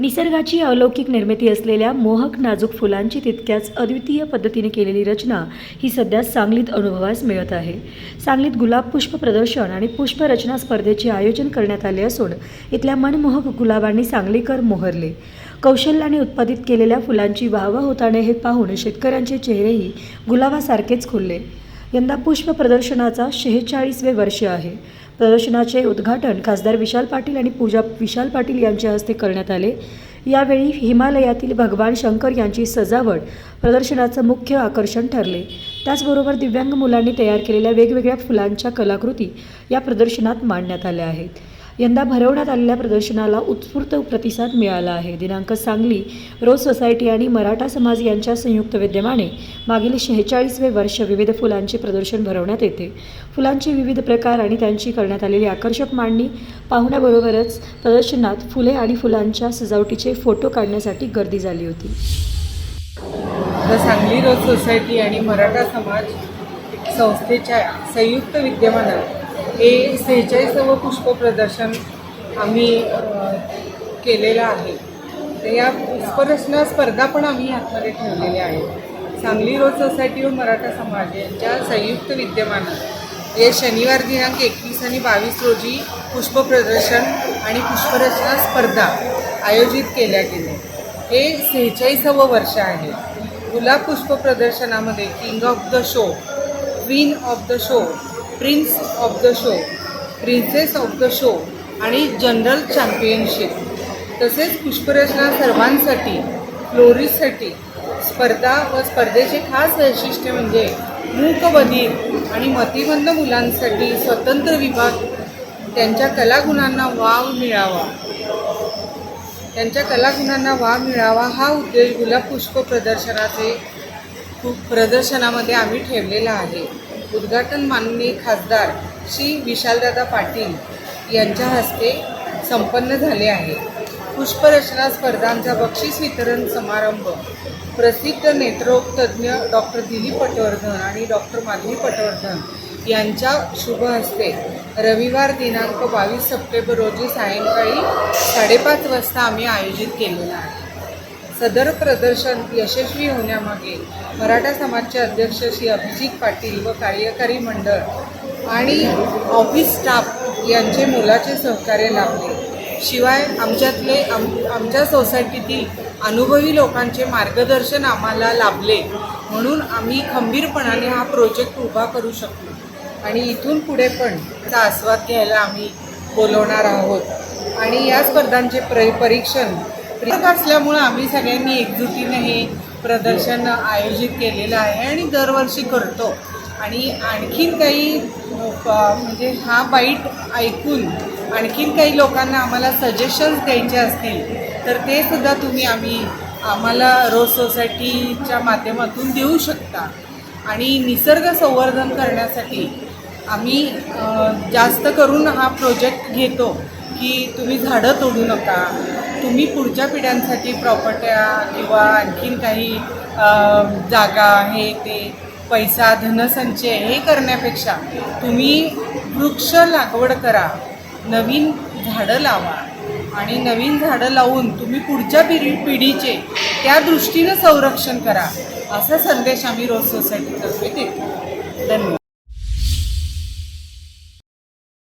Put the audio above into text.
निसर्गाची अलौकिक निर्मिती असलेल्या मोहक नाजूक फुलांची तितक्याच अद्वितीय पद्धतीने केलेली रचना ही सध्या सांगलीत अनुभवास मिळत आहे. सांगलीत गुलाब पुष्प प्रदर्शन आणि पुष्परचना स्पर्धेचे आयोजन करण्यात आले असून इथल्या मनमोहक गुलाबांनी सांगलीकर मोहरले. कौशल्याने उत्पादित केलेल्या फुलांची वाहवा होताने हे पाहून शेतकऱ्यांचे चेहरेही गुलाबासारखेच खुलले. यंदा पुष्प प्रदर्शनाचा शेहेचाळीसवे वर्ष आहे. प्रदर्शनाचे उद्घाटन खासदार विशाल पाटील आणि पूजा विशाल पाटील यांच्या हस्ते करण्यात आले. यावेळी हिमालयातील भगवान शंकर यांची सजावट प्रदर्शनाचं मुख्य आकर्षण ठरले. त्याचबरोबर दिव्यांग मुलांनी तयार केलेल्या वेगवेगळ्या फुलांच्या कलाकृती या प्रदर्शनात मांडण्यात आल्या आहेत. यंदा भरवण्यात आलेल्या प्रदर्शनाला उत्स्फूर्त प्रतिसाद मिळाला आहे. दिनांक सांगली रोज सोसायटी आणि मराठा समाज यांच्या संयुक्त विद्यमाने मागील शेहेचाळीसवे वर्ष विविध फुलांचे प्रदर्शन भरवण्यात येते. फुलांचे विविध प्रकार आणि त्यांची करण्यात आलेली आकर्षक मांडणी पाहुण्याबरोबरच प्रदर्शनात फुले आणि फुलांच्या सजावटीचे फोटो काढण्यासाठी गर्दी झाली होती. सांगली रोज सोसायटी आणि मराठा समाज संस्थेच्या संयुक्त विद्यमानात हे सेहेचाळीसावं पुष्प प्रदर्शन आम्ही केलेलं आहे. तर या पुष्परचना स्पर्धा पण आम्ही आतमध्ये ठेवलेल्या आहेत सांगली रोज सोसायटी व मराठा समाज यांच्या संयुक्त विद्यमानात हे शनिवार दिनांक एकवीस आणि बावीस रोजी पुष्प प्रदर्शन आणि पुष्परचना स्पर्धा आयोजित केल्या गेल्या. हे सेहेचाळीसावं वर्ष आहे. गुलाब पुष्प प्रदर्शनामध्ये king of the show queen of the show prince of the show princess of the show आणि जनरल चॅम्पियनशिप तसेच पुष्परचना सर्वांसाठी फ्लोरिससाठी स्पर्धा व स्पर्धेचे खास वैशिष्ट्य म्हणजे मूकबधीर आणि मतिमंद मुलांसाठी स्वतंत्र विभाग त्यांच्या कलागुणांना वाव मिळावा. त्यांच्या कलागुणांना वाव मिळावा हा उद्देश गुलाब पुष्प प्रदर्शनाचे प्रदर्शनामध्ये आम्ही ठेवलेला आहे. उद्घाटन माननीय खासदार श्री विशालदादा पाटील यांच्या हस्ते संपन्न झाले आहे. पुष्परचना स्पर्धांचा बक्षीस वितरण समारंभ प्रसिद्ध नेत्ररोग तज्ज्ञ डॉक्टर दिलीप पटवर्धन आणि डॉक्टर माधवी पटवर्धन यांच्या शुभ हस्ते रविवार दिनांक बावीस सप्टेंबर रोजी सायंकाळी साडेपाच वाजता आम्ही आयोजित केलेलं आहे. सदर प्रदर्शन यशस्वी होण्यामागे मराठा समाजचे अध्यक्ष श्री अभिजित पाटील व कार्यकारी मंडळ आणि ऑफिस स्टाफ यांचे मोलाचे सहकार्य लाभले. शिवाय आमच्यातले आम आमच्या सोसायटीतील अनुभवी लोकांचे मार्गदर्शन आम्हाला लाभले. म्हणून आम्ही खंबीरपणाने हा प्रोजेक्ट उभा करू शकलो. आणि इथून पुढे पण त्याचा आस्वाद घ्यायला आम्ही बोलवणार आहोत. आणि या स्पर्धांचे प्र परीक्षण प्रियक असल्यामुळं आम्ही सगळ्यांनी एकजुटीने हे प्रदर्शन आयोजित केलेलं आहे आणि दरवर्षी करतो. आणि आणखीन काही म्हणजे हा बाईट ऐकून आणखीन काही लोकांना आम्हाला सजेशन्स द्यायचे असतील तर ते सुद्धा तुम्ही आम्ही आम्हाला रोज सोसायटीच्या माध्यमातून देऊ शकता. आणि निसर्ग संवर्धन करण्यासाठी आम्ही जास्त करून हा प्रोजेक्ट घेतो की तुम्ही झाडं तोडू नका तुम्ही पुढच्या पिढ्यांसाठी प्रॉपर्ट्या किंवा आणखीन काही जागा हे ते पैसा धनसंचय हे करण्यापेक्षा तुम्ही वृक्ष लागवड करा नवीन झाडं लावा आणि नवीन झाडं लावून तुम्ही पुढच्या पिढी पिढीचे त्या दृष्टीनं संरक्षण करा असा संदेश आम्ही रोज सोसायटीतर्फे देतो. धन्यवाद.